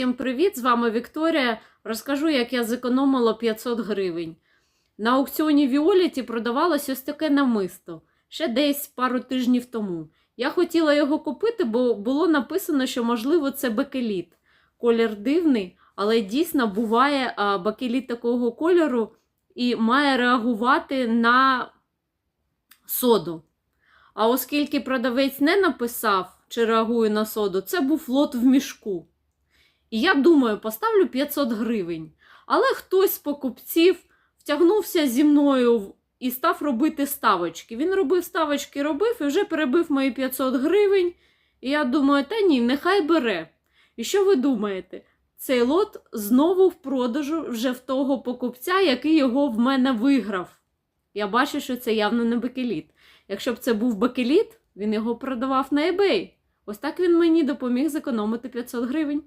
Всім привіт! З вами Вікторія. Розкажу, як я зекономила 500 гривень. На аукціоні Віоліті продавалось ось таке намисто ще десь пару тижнів тому. Я хотіла його купити, бо було написано, що, можливо, це бакеліт. Колір дивний, але дійсно буває бакеліт такого кольору і має реагувати на соду. А оскільки продавець не написав, чи реагує на соду, це був лот в мішку. І я думаю, поставлю 500 гривень. Але хтось з покупців втягнувся зі мною і став робити ставочки. Він робив ставочки, робив і вже перебив мої 500 гривень. І я думаю, та ні, нехай бере. І що ви думаєте? Цей лот знову в продажу вже в того покупця, який його в мене виграв. Я бачу, що це явно не бакеліт. Якщо б це був бакеліт, він його продавав на eBay. Ось так він мені допоміг зекономити 500 гривень.